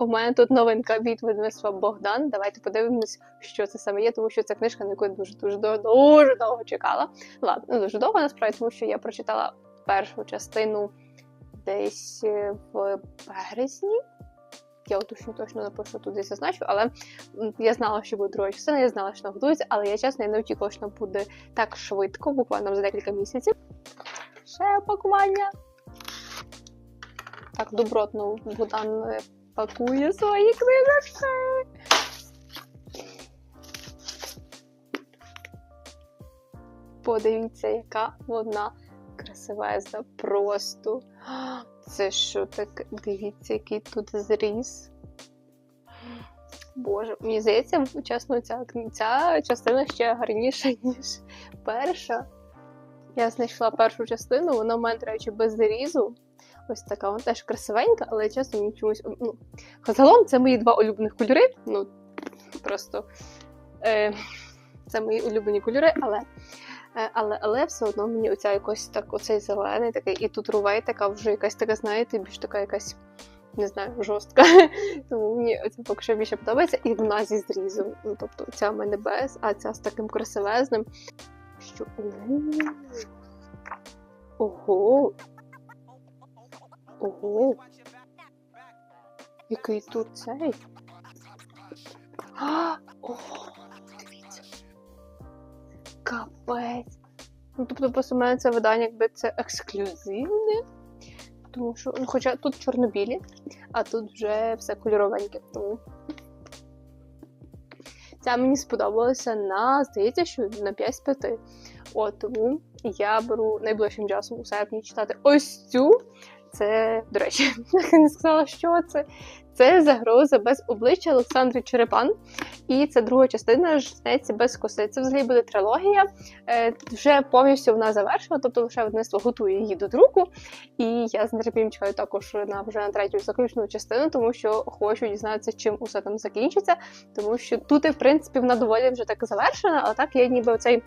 У мене тут новинка від видавництва Богдан. Давайте подивимось, що це саме є, тому що це книжка, на яку я дуже дуже дуже, довго чекала. Ладно, не дуже довго насправді, тому що я прочитала першу частину десь е, в березні. Я уточню точно напишу тут десь зазначу, але я знала, що буде друга частина, я знала, що вона готується, але я чесно я не очікувала, що вона буде так швидко, буквально за декілька місяців. Ще пакування. Так, добротно Богдан пакує свої книжечки. Подивіться, яка вона красивезна. Просто. Це що таке? Дивіться, який тут зріз. Боже, мені здається, чесно, ця, ця частина ще гарніша, ніж перша. Я знайшла першу частину, вона в мене, до речі, без зрізу. Ось така, вона теж красивенька, але чесно, мені чомусь. Ну, загалом це мої два улюблених кольори. Ну, просто е, це мої улюблені кольори, але, е, але, але все одно мені оця якось так, оцей зелений такий, і тут рувей така вже якась така, знаєте, більш така якась. Не знаю, жорстка. Тому мені це поки що більше подобається. І вона зі зрізом. Ну, тобто ця в мене без, а ця з таким красивезним. Що. Ого! Ого! Який тут цей? А, ого! Дивіться. Капець. Ну, тобто, просто мене це видання, якби це ексклюзивне. Тому що, ну, хоча тут чорнобілі, а тут вже все кольоровеньке. Тому ця мені сподобалася на, здається, що на 5 з 5. От тому я беру найближчим часом у серпні читати ось цю. Це, до речі, не сказала, що це. Це загроза без обличчя Олександри Черепан. І це друга частина жнеться без коси. Це взагалі буде трилогія. Е, вже повністю вона завершена, тобто лише видавництво готує її до друку. І я з нетерпінням чекаю також на вже на третю заключну частину, тому що хочу дізнатися, чим усе там закінчиться. Тому що тут, в принципі, вона доволі вже так завершена, а так є ніби оцей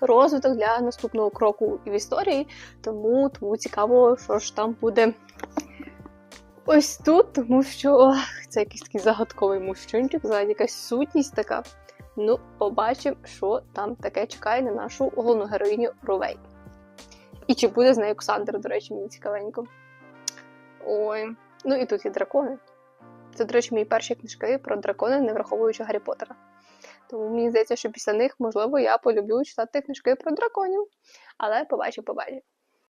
розвиток для наступного кроку в історії. Тому, тому цікаво, що ж там буде ось тут, тому що це якийсь такий загадковий мужчинчик, взагалі якась сутність така. Ну, побачимо, що там таке чекає на нашу головну героїню Ровей. І чи буде з нею Оксандр, до речі, мені цікавенько. Ой, ну і тут є дракони. Це, до речі, мої перші книжки про дракони, не враховуючи Гаррі Поттера. Тому мені здається, що після них, можливо, я полюблю читати книжки про драконів. Але побачу, побачу.